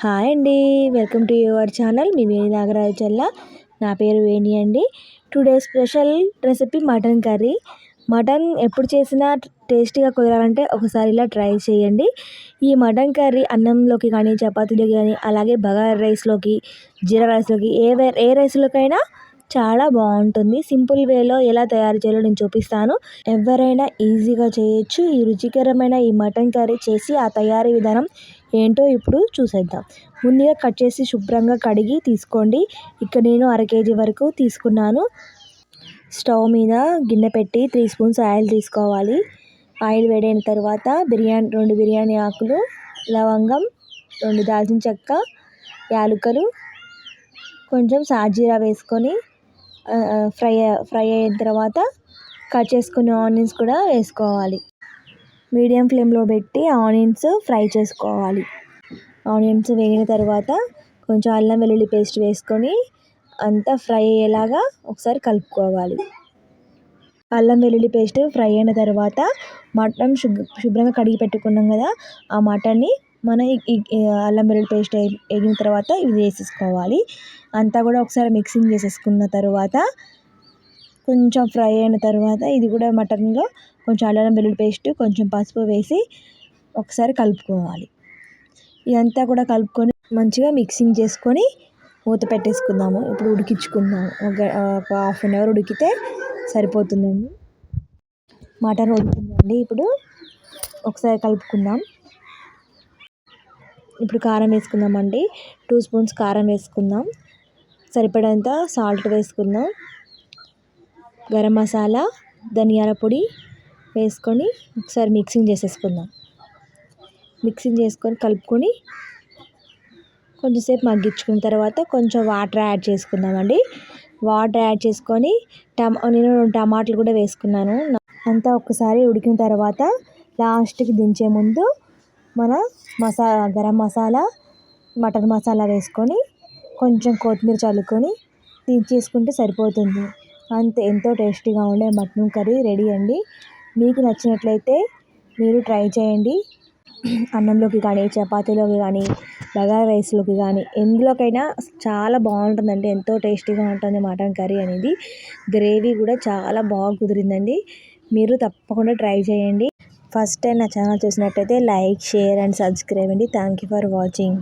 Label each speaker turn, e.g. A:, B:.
A: Hi అండి welcome to your channel. మీ వేణి నాగరాజు చెల్ల. నా పేరు వేణి అండి. Today special recipe mutton curry. Mutton ఎప్పుడు చేసినా టేస్టీగా కుదరాలంటే ఒకసారి ఇలా ట్రై చేయండి. ఈ మటన్ కర్రీ అన్నంలోకి కానీ చపాతీలోకి కానీ అలాగే బగారా రైస్లోకి జీరా రైస్లోకి ఏ ఏ రైస్లోకైనా చాలా బాగుంటుంది. సింపుల్ వేలో ఎలా తయారు చేయాలో నేను చూపిస్తాను. ఎవరైనా ఈజీగా చేయొచ్చు. ఈ రుచికరమైన ఈ మటన్ కర్రీ చేసి ఆ తయారీ విధానం ఏంటో ఇప్పుడు చూసేద్దాం. ముందుగా కట్ చేసి శుభ్రంగా కడిగి తీసుకోండి. ఇక్కడ నేను అర కేజీ వరకు తీసుకున్నాను. స్టవ్ మీద గిన్నె పెట్టి త్రీ స్పూన్స్ ఆయిల్ తీసుకోవాలి. ఆయిల్ వేడైన తర్వాత బిర్యానీ రెండు బిర్యానీ ఆకులు లవంగం రెండు దాల్చిన చెక్క యాలకులు కొంచెం సాజీరా వేసుకొని ఫ్రై ఫ్రై అయిన తర్వాత కట్ చేసుకున్న ఆనియన్స్ కూడా వేసుకోవాలి. మీడియం ఫ్లేమ్లో పెట్టి ఆనియన్స్ ఫ్రై చేసుకోవాలి. ఆనియన్స్ వేగిన తర్వాత కొంచెం అల్లం వెల్లుల్లి పేస్ట్ వేసుకొని అంతా ఫ్రై అయ్యేలాగా ఒకసారి కలుపుకోవాలి. అల్లం వెల్లుల్లి పేస్ట్ ఫ్రై అయిన తర్వాత మటన్ శుభ్రంగా కడిగి పెట్టుకున్నాం కదా ఆ మటన్ని మన అల్లం వెల్లుల్లి పేస్ట్ వేగిన తర్వాత ఇది వేసేసుకోవాలి. అంతా కూడా ఒకసారి మిక్సింగ్ చేసేసుకున్న తర్వాత కొంచెం ఫ్రై అయిన తర్వాత ఇది కూడా మటన్లో కొంచెం అల్లం వెల్లుల్లి పేస్ట్ కొంచెం పసుపు వేసి ఒకసారి కలుపుకోవాలి. ఇదంతా కూడా కలుపుకొని మంచిగా మిక్సింగ్ చేసుకొని మూత పెట్టేసుకుందాము. ఇప్పుడు ఉడికించుకుందాము. ఒక ఒక హాఫ్ అన్ అవర్ ఉడికితే సరిపోతుందండి. మటన్ ఉడికిందండి. ఇప్పుడు ఒకసారి కలుపుకుందాం. ఇప్పుడు కారం వేసుకుందామండి. టూ స్పూన్స్ కారం వేసుకుందాం. సరిపడంత సాల్ట్ వేసుకుందాం. గరం మసాలా ధనియాల పొడి వేసుకొని ఒకసారి మిక్సింగ్ చేసేసుకుందాం. మిక్సింగ్ చేసుకొని కలుపుకొని కొంచెంసేపు మగ్గించుకున్న తర్వాత కొంచెం వాటర్ యాడ్ చేసుకుందామండి. వాటర్ యాడ్ చేసుకొని టమా నేను టమాటాలు కూడా వేసుకున్నాను. అంతా ఒకసారి ఉడికిన తర్వాత లాస్ట్కి దించే ముందు మన మసాలా గరం మసాలా మటన్ మసాలా వేసుకొని కొంచెం కొత్తిమీర చల్లుకొని దించేసుకుంటే సరిపోతుంది. అంతే ఎంతో టేస్టీగా ఉండే మటన్ కర్రీ రెడీ అండి. మీకు నచ్చినట్లయితే మీరు ట్రై చేయండి. అన్నంలోకి కానీ చపాతీలోకి కానీ బగారా రైస్లోకి కానీ ఎందులోకైనా చాలా బాగుంటుందండి. ఎంతో టేస్టీగా ఉంటుంది మటన్ కర్రీ అనేది. గ్రేవీ కూడా చాలా బాగా కుదిరిందండి. మీరు తప్పకుండా ట్రై చేయండి. ఫస్ట్ టైం నా ఛానల్ చూసినట్టయితే లైక్ షేర్ అండ్ సబ్స్క్రైబ్ అండి. Thank you for watching.